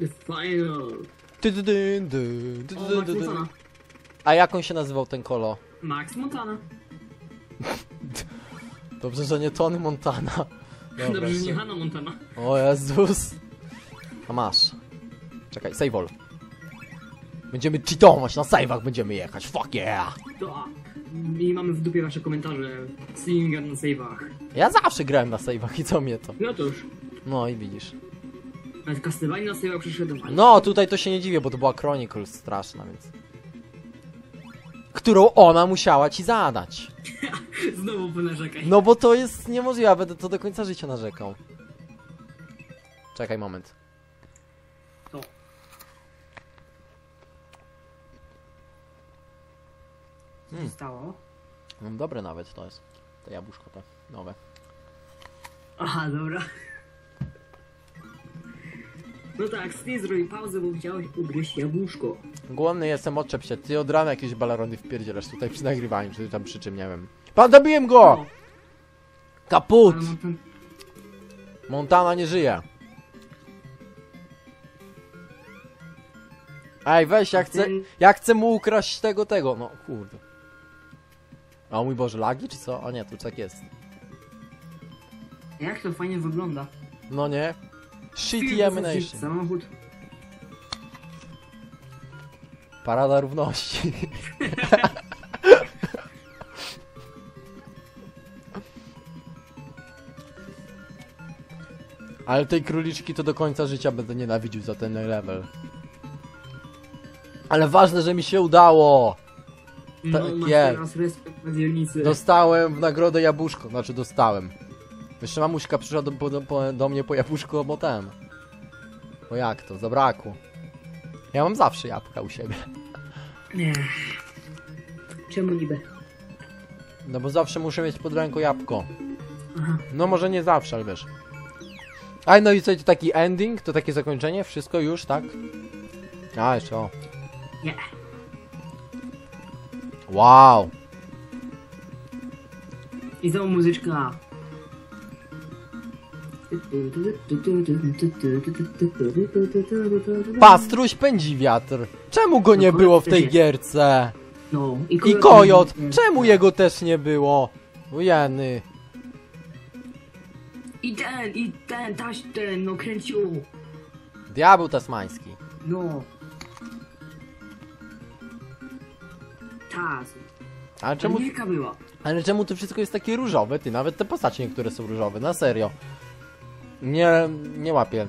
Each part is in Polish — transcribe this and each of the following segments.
The final. Ty, ty, ty, ty, ty, O, ty, Max ty, ty. Montana. A jak on się nazywał ten kolo? Max Montana. Dobrze, że nie Tony Montana. Dobra, Dobrze, że nie Hannah Montana. O Jezus. A masz. Czekaj, save all. Będziemy cheatować, na save'ach będziemy jechać, fuck yeah! Tak. I mamy w dupie wasze komentarze. Slinga na save'ach. Ja zawsze grałem na save'ach i co mnie to? No to już. No i widzisz. Nawet Castlevania na save'ach przyszedłem. ale- No, tutaj to się nie dziwię, bo to była Chronicle straszna, więc... Którą ona musiała ci zadać. Znowu ponarzekaj. No bo to jest niemożliwe, ja będę to do końca życia narzekał. Czekaj moment. To. Co się stało? No, dobre nawet to jest. To jabłuszko to nowe. Aha, dobra. No tak, Steve zrobił pauzę, bo chciałeś ugryźć jabłuszko. Głodny jestem, odczep się. Ty od rana jakieś balarony wpierdzielasz tutaj przy nagrywaniu, czy tam przy czym, nie wiem. Pan, dobiłem go! O, Kaput! ale ten... Montana nie żyje. Ej, weź, ja chcę, ja chcę mu ukraść tego, tego. No, kurde. O mój Boże, lagi czy co? O nie, tu tak jest. Jak to fajnie wygląda. No nie? Shitty Emanation. Samochód. Parada równości. Ale tej króliczki to do końca życia będę nienawidził za ten level. Ale ważne, że mi się udało! No, Tak jest. dzielnicy. Dostałem w nagrodę jabłuszko, znaczy dostałem. Jeszcze mamuśka przyszła do, do, do mnie po jabłuszko, bo ten. Bo jak to, zabrakło. Ja mam zawsze jabłka u siebie. Nie. Czemu niby? No bo zawsze muszę mieć pod ręką jabłko. Aha. No może nie zawsze, ale wiesz. A no i co, to taki ending? To takie zakończenie? Wszystko już, tak? A, jeszcze o. Nie. Wow! I znowu muzyczka. Pastruś pędzi wiatr. Czemu go nie było w tej gierce? No. I kojot-! Czemu jego też nie było? Ujeny. I ten, i ten, taś ten, no kręciu. Diabeł tasmański. No. Tas. Ale czemu, była. ale czemu to wszystko jest takie różowe? Ty, nawet te postacie niektóre są różowe, na serio. Nie, nie łapię.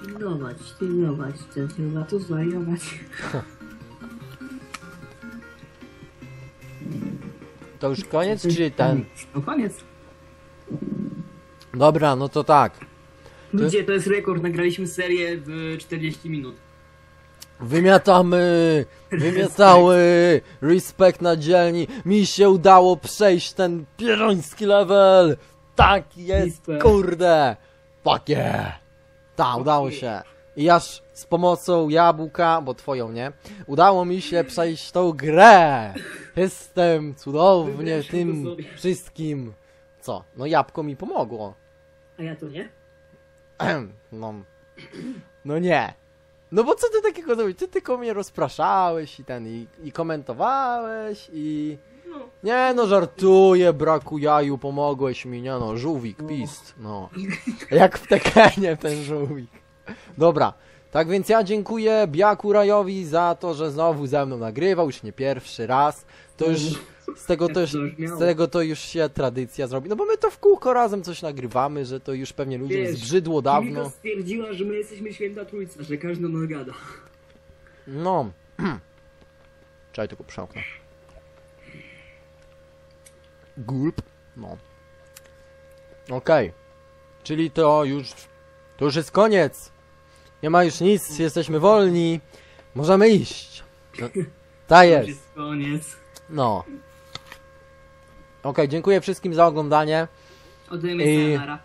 Pilnować, pilnować, ten chyba to zwariować. To już koniec, czy ten? No koniec. Dobra, no to tak. Ludzie, to jest rekord, nagraliśmy serię w 40 minut. Wymiatamy! Wymiatały! Respekt na dzielni! Mi się udało przejść ten pieroński level! Tak jest, kurde! Fuck yeah! Ta, Fuck udało się. I aż z pomocą jabłka, bo twoją nie, udało mi się przejść tą grę! Jestem cudownie tym wszystkim. Co? No jabłko mi pomogło. A ja to nie? No. No nie. No bo co ty takiego zrobić? Ty tylko mnie rozpraszałeś i ten, i, i komentowałeś i... No. Nie no, żartuję, braku jaju, pomogłeś mi, nie no, żółwik, pist, no. Jak w Tekenie ten żółwik. Dobra, tak więc ja dziękuję Biaku Rajowi za to, że znowu ze mną nagrywał, już nie pierwszy raz. To już, z tego to już, z tego to już się tradycja zrobi. No bo my to w kółko razem coś nagrywamy, że to już pewnie ludziom Wiesz, zbrzydło Dawno. dawno. stwierdziła, że my jesteśmy święta trójca, że każdy nas gada. No. Czekaj, tylko przełknę. Gulp. No. Okej. Czyli to już... To już jest koniec. Nie ma już nic, jesteśmy wolni. Możemy iść. No, ta To jest. jest koniec. No. Okej, dziękuję wszystkim za oglądanie. Ode mnie I- sayonara.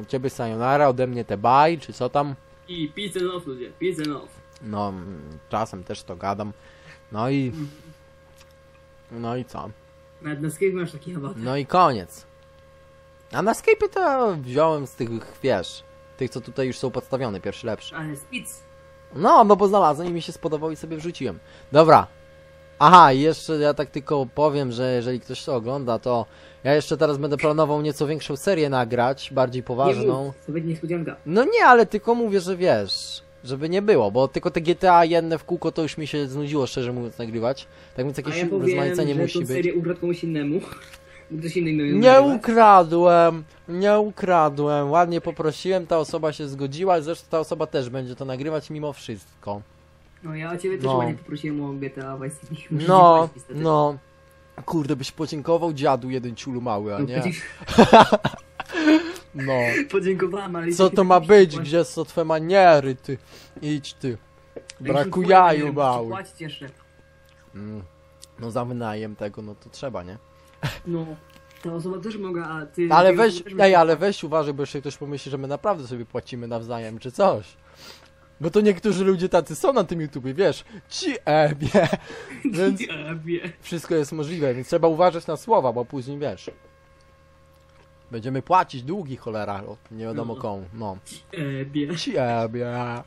U ciebie sayonara, ode mnie te bye, czy co tam. I peace and love ludzie, peace and love. No, mm, czasem też to gadam. No i... No i co? Nawet na Skype masz taki awatar. No i koniec. A na Skype to wziąłem z tych, wiesz, tych co tutaj już są podstawione, pierwszy lepszy. Ale spic. No, no bo znalazłem i mi się spodobał i sobie wrzuciłem. Dobra. Aha, i jeszcze ja tak tylko powiem, że jeżeli ktoś to ogląda, to ja jeszcze teraz będę planował nieco większą serię nagrać, bardziej Nie poważną. mów, to będzie niespodzianka. No nie, ale tylko mówię, że wiesz, żeby nie było, bo tylko te GTA jedne w kółko to już mi się znudziło, szczerze mówiąc, nagrywać. Tak więc A jakieś ja powiem, że musi być. serię ukradł komuś innemu. Ktoś inny Nie nagrywać. ukradłem, nie ukradłem, ładnie poprosiłem, ta osoba się zgodziła, zresztą ta osoba też będzie to nagrywać mimo wszystko. No ja ciebie też No. ładnie poprosiłem o GTA Vice City. Musisz No, no. Kurde, byś podziękował dziadu jeden ciulu mały, a No, nie? No. Podziękowałem, ale... Co to ma być? Gdzie są twoje maniery, ty? Idź ty. Braku jaju mały. Płacić jeszcze. Mm. No za wynajem tego, no to trzeba, nie? No. Ta osoba też mogła, a ty... Ale ty weź, też ej, ale weź uważaj, bo jeszcze ktoś pomyśli, że my naprawdę sobie płacimy nawzajem, czy coś. Bo to niektórzy ludzie tacy są na tym YouTubie, wiesz, ci ebie, więc wszystko jest możliwe, więc trzeba uważać na słowa, bo później, wiesz, będziemy płacić długi, cholera, nie wiadomo No. komu, no. Ebie. Ci ebie.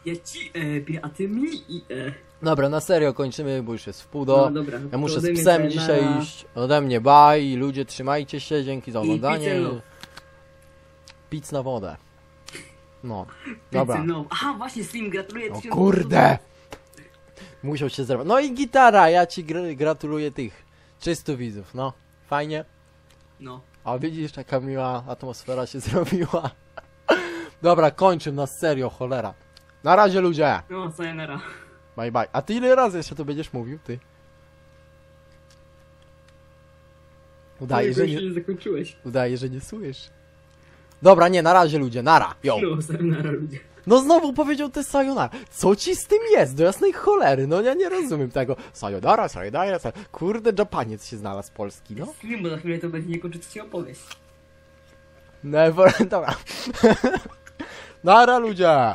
Ja ci ebie, a ty mi i e. Dobra, na serio kończymy, bo już jest w pół No do. dobra. Ja muszę z psem dzisiaj na- iść. Ode mnie bye i ludzie trzymajcie się, dzięki za I oglądanie. pizza love. Pic na wodę. No. Dobra. No. Aha, właśnie Slim, gratuluję O tysiąc kurde! Musiał się zerwać. No i gitara, ja ci gr gratuluję tych 300 widzów, no. Fajnie. No. A widzisz, jaka miła atmosfera się zrobiła. Dobra, kończę na serio, cholera. Na razie ludzie. No, sayonara. Bye bye. A ty ile razy jeszcze to będziesz mówił, ty? Udaje, że nie, nie zakończyłeś. udaje, że nie słyszysz. Dobra, nie, na razie ludzie, nara. Yo. No, sayonara ludzie. No znowu powiedział te sayonara. Co ci z tym jest? Do jasnej cholery. No ja nie rozumiem tego. Sayonara, sayonara, sayonara. Kurde, Japaniec się znalazł polski, no. Slim, bo za chwilę to będzie niekończąca się opowieść. Never, dobra. Nara ludzie.